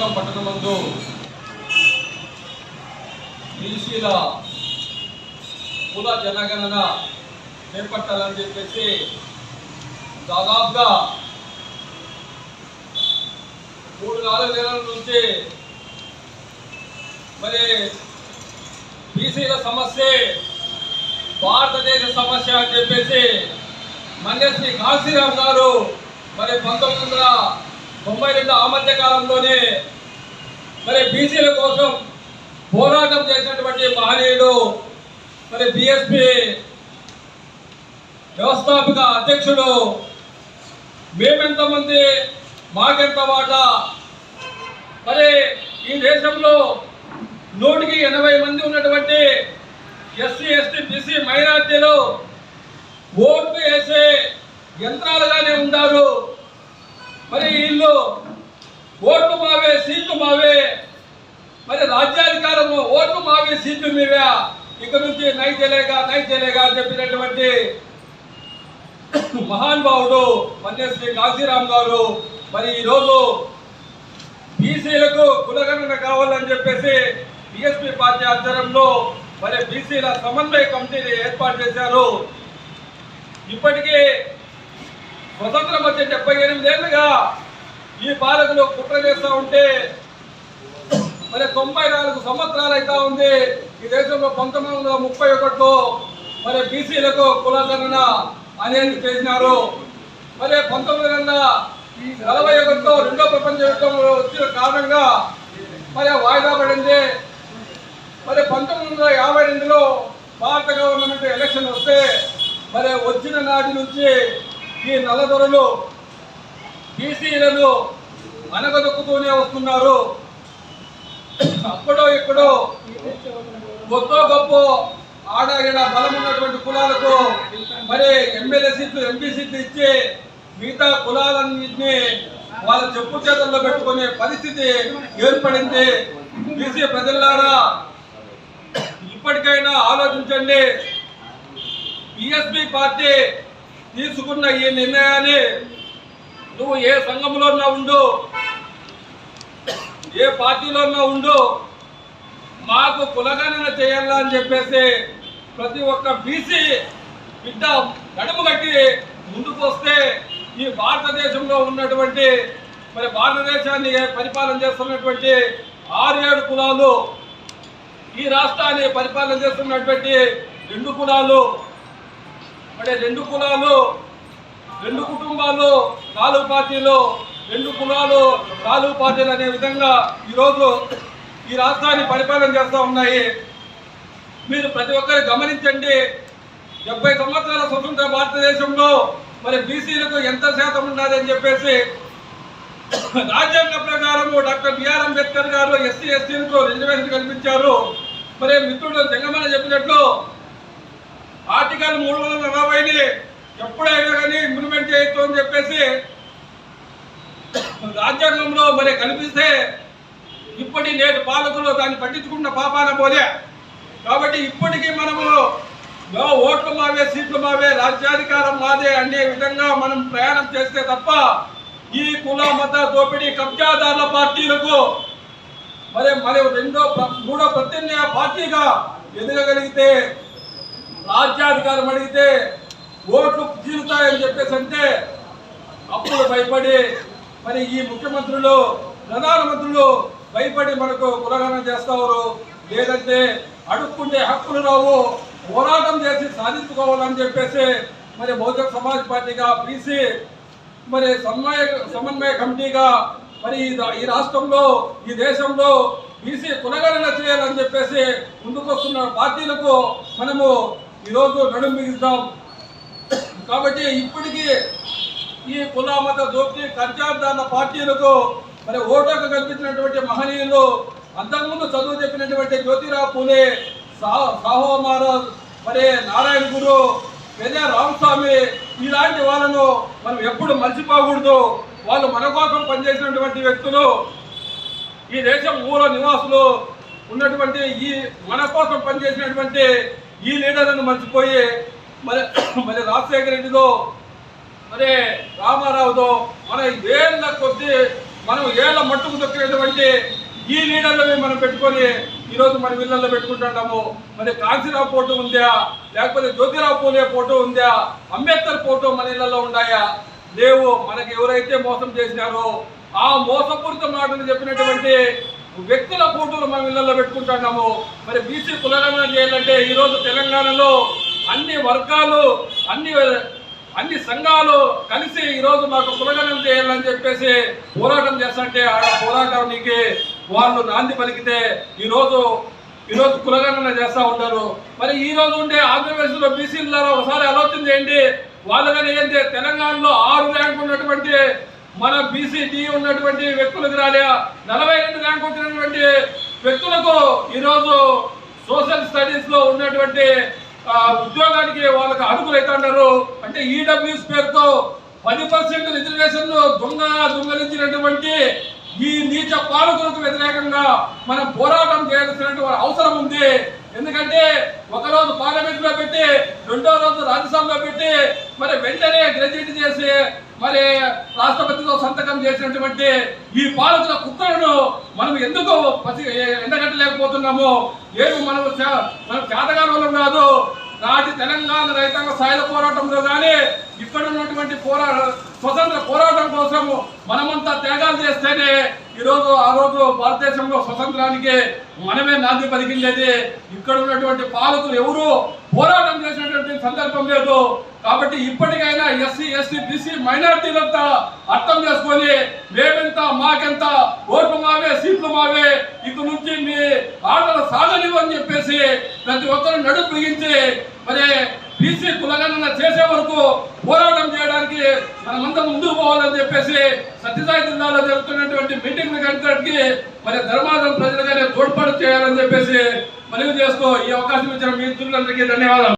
ముందు బీసీల కుల జనగణన చేపట్టాలని చెప్పేసి దాదాపుగా మూడు నాలుగు నెలల నుంచి మరి బీసీల సమస్య భారతదేశ సమస్య అని చెప్పేసి మన్యశ్రీ కాశీరామ్ గారు మరి పంతొమ్మిది వందల తొంభై రెండు ఆ మధ్య కాలంలోనే మరి బీసీల కోసం పోరాటం చేసినటువంటి మహనీయుడు మరి బిఎస్పి వ్యవస్థాపక అధ్యక్షుడు మేమెంతమంది మాకెంత మాట? మరి ఈ దేశంలో నూటికి ఎనభై మంది ఉన్నటువంటి ఎస్సీ ఎస్టీ బీసీ మైనార్టీలు ఓట్లు వేసే యంత్రాలుగానే ఉన్నారు. మరి వీళ్ళు ఓట్లు మావే సీట్లు మావే. మరి రాజ్యాధికారము ఓట్లు మావే సీట్లు మీవే. ఇక నుంచి నై తెలియగా నై తెలియగా అని చెప్పినటువంటి మహానుభావుడు మన్యశ్రీ కాశీరామ్ గారు మరి ఈరోజు బీసీలకు కులగణన కావాలని చెప్పేసి బిఎస్పీ పార్టీ ఆధ్వర్యంలో మరి బీసీల సమన్వయ కమిటీని ఏర్పాటు చేశారు. ఇప్పటికీ స్వతంత్రం వచ్చే డెబ్బై ఎనిమిదేళ్ళుగా ఈ పాలకులు కుట్ర చేస్తూ ఉంటే మరి తొంభై నాలుగు సంవత్సరాలు అవుతా ఉంది. ఈ దేశంలో పంతొమ్మిది వందల ముప్పై ఒకటిలో మరి బీసీలకు కులగణన అనేది చేసినారు. మరి పంతొమ్మిది వందల నలభై ఒకటిలో రెండో ప్రపంచ యుద్ధంలో వచ్చిన కారణంగా మరి వాయిదా పడింది మరి పంతొమ్మిది వందల యాభై రెండులో భారత గవర్నమెంట్ ఎలక్షన్ వస్తే మరి వచ్చిన నాటి నుంచి ఈ నల్లదొరలు బీసీలను అనగదొక్కుతూనే వస్తున్నారు. అప్పుడో ఇక్కడో గొప్ప గొప్ప ఆడగిన బలం ఉన్నటువంటి కులాలకు మరి ఎమ్మెల్యే సీట్లు ఎంపీ సీట్లు ఇచ్చి మిగతా కులాలన్నింటినీ వాళ్ళ చెప్పు చేతుల్లో పెట్టుకునే పరిస్థితి ఏర్పడింది. బీసీ ప్రజలారా ఇప్పటికైనా ఆలోచించండి. బిఎస్పి పార్టీ తీసుకున్న ఈ నిర్ణయాన్ని నువ్వు ఏ సంఘంలో ఉండు ఏ పార్టీలో ఉండు మాకు కులగణన చేయాలా అని చెప్పేసి ప్రతి ఒక్క బీసీ బిడ్డ నడుము కట్టి ముందుకు వస్తే ఈ భారతదేశంలో ఉన్నటువంటి మరి భారతదేశాన్ని పరిపాలన చేస్తున్నటువంటి ఆరు ఏడు కులాలు ఈ రాష్ట్రాన్ని పరిపాలన చేస్తున్నటువంటి రెండు కులాలు మరి రెండు కులాలు రెండు కుటుంబాలు నాలుగు పార్టీలు రెండు కులాలు నాలుగు పార్టీలు అనే విధంగా ఈరోజు ఈ రాష్ట్రాన్ని పరిపాలన చేస్తూ ఉన్నాయి. మీరు ప్రతి ఒక్కరు గమనించండి డెబ్బై సంవత్సరాల స్వతంత్ర భారతదేశంలో మరి బీసీలకు ఎంత శాతం ఉన్నదని చెప్పేసి రాజ్యాంగ ప్రకారము డాక్టర్ బిఆర్ అంబేద్కర్ గారు ఎస్సీ ఎస్టీలకు రిజర్వేషన్ కల్పించారు. మరి మిత్రుడు జంగమన చెప్పినట్లు ఆర్టికల్ మూడు వందల నలభైని ఎప్పుడైనా కానీ ఇంప్లిమెంట్ చేయొచ్చు అని చెప్పేసి రాజ్యాంగంలో మరి కనిపిస్తే ఇప్పటి నేటి పాలకులు దాన్ని పట్టించుకున్న పాపాన పోలే. కాబట్టి ఇప్పటికీ మనము ఓట్లు మావే సీట్లు మావే రాజ్యాధికారం మాదే అనే విధంగా మనం ప్రయాణం చేస్తే తప్ప ఈ కుల మత దోపిడీ కబ్జాదారుల పార్టీలకు మరి మరి రెండో మూడో ప్రత్యన్యాయ పార్టీగా ఎదగగలిగితే రాజ్యాధికారం అడిగితే ఓట్లు తీరుతాయని చెప్పేసి అంటే అప్పుడు భయపడి మరి ఈ ముఖ్యమంత్రులు ప్రధానమంత్రులు భయపడి మనకు కులగణన చేస్తారు లేదంటే అడుక్కుంటే హక్కులు రావు పోరాటం చేసి సాధించుకోవాలని చెప్పేసి మరి బహుజన సమాజ్ పార్టీగా బీసీ మరి సమన్వయ సమన్వయ కమిటీగా మరి ఈ రాష్ట్రంలో ఈ దేశంలో బీసీ కులగణన చేయాలని చెప్పేసి ముందుకొస్తున్న పార్టీలకు మనము ఈరోజు నడుం బిగిస్తాం కాబట్టి ఇప్పటికీ ఈ కుల మత దోపిడీ కబ్జాదారుల పార్టీలకు మరి ఓటకు కల్పించినటువంటి మహనీయులు అంతకుముందు చదువు చెప్పినటువంటి జ్యోతిరావు పూలే సాహో మహారాజ్ మరి నారాయణ గురు పెద్ద రామస్వామి ఇలాంటి వాళ్ళను మనం ఎప్పుడు మర్చిపోకూడదు. వాళ్ళు మన కోసం పనిచేసినటువంటి వ్యక్తులు ఈ దేశం మూల నివాసులు ఉన్నటువంటి ఈ మన కోసం పనిచేసినటువంటి ఈ లీడర్లను మర్చిపోయి మరి మరి రాజశేఖర రెడ్డితో మరి రామారావుతో మన ఏళ్ళ కొద్ది మనం ఏళ్ళ మట్టుకు దొక్కినటువంటి ఈ లీడర్లని మనం పెట్టుకొని ఈరోజు మన ఇళ్ళల్లో పెట్టుకుంటున్నాము మరి కాంచీరావు ఫోటో ఉందా? లేకపోతే జ్యోతిరావు పూలే ఫోటో ఉందా? అంబేద్కర్ ఫోటో మన ఇళ్ళలో ఉన్నాయా లేవు. మనకి ఎవరైతే మోసం చేసినారో ఆ మోసపూరిత మాటలు చెప్పినటువంటి వ్యక్తుల ఫోటోలు మనం ఇళ్ళలో పెట్టుకుంటున్నాము. మరి బీసీ కులగణన చేయాలంటే ఈరోజు తెలంగాణలో అన్ని వర్గాలు అన్ని అన్ని సంఘాలు కలిసి ఈరోజు మాకు పులగనం చేయాలని చెప్పేసి పోరాటం చేస్తుంటే ఆ పోరాటానికి వాళ్ళు నాంది పలికితే ఈరోజు ఈరోజు కులగణన చేస్తూ ఉంటారు మరి ఈ రోజు ఉండే ఆంధ్రప్రదేశ్లో ద్వారా ఒకసారి ఆలోచన చేయండి. వాళ్ళు కానీ ఏంటి తెలంగాణలో ఆరు ర్యాంక్ ఉన్నటువంటి మన బీసీటీ ఉన్నటువంటి వ్యక్తులకు రాలే. నలభై రెండు ర్యాంక్ వచ్చినటువంటి వ్యక్తులకు ఈరోజు సోషల్ స్టడీస్లో ఉన్నటువంటి ఉద్యోగానికి వాళ్ళకి అర్హులు అంటే ఈడబ్ల్యూఎస్ పేరుతో పది పర్సెంట్ రిజర్వేషన్ దొంగ దొంగలించినటువంటి ఈ నీచ పాలకులకు వ్యతిరేకంగా మనం పోరాటం చేయాల్సినటువంటి అవసరం ఉంది. ఎందుకంటే ఒక రోజు పార్లమెంట్లో పెట్టి రెండో రోజు రాజ్యసభలో పెట్టి మరి వెంటనే గ్రాడ్యుయేట్ చేసి మరి రాష్ట్రపతితో సంతకం చేసినటువంటి ఈ పాలకుల కుక్కలను మనం ఎందుకు పసి ఎండగట్టలేకపోతున్నాము ఏమి మనం మనం మనం చేతగానం కాదు. నాటి తెలంగాణ రైతాంగ సాయుధ పోరాటంలో కానీ ఇక్కడ ఉన్నటువంటి పోరాట స్వతంత్ర పోరాటం కోసము మనమంతా త్యాగాలు చేస్తేనే ఈరోజు ఆ రోజు భారతదేశంలో స్వతంత్రానికి మనమే నాంది పలికింది ఇక్కడ ఉన్నటువంటి పాలకులు ఎవరు పోరాటం చేసినటువంటి సందర్భం లేదు. కాబట్టి ఇప్పటికైనా ఎస్సీ ఎస్టీ బీసీ మైనార్టీలంతా అర్థం చేసుకొని మేమెంత మాకెంత ఓట్లు మావే సీట్లు మావే ఇక నుంచి మీ ఆటలు సాగనివ్వు అని చెప్పేసి ప్రతి ఒక్కరు నడుపు బిగించి మరి బీసీ కులగణన చేసే వరకు పోరాటం చేయడానికి మనమంతా ముందుకు పోవాలని చెప్పేసి సత్యసాయి జిల్లాలో జరుగుతున్నటువంటి మీటింగ్ కంటే మరి ధర్మాదం ప్రజలుగానే తోడ్పాటు చేయాలని చెప్పేసి మనవి చేస్తూ ఈ అవకాశం ఇచ్చిన మీ మిత్రులందరికీ ధన్యవాదాలు.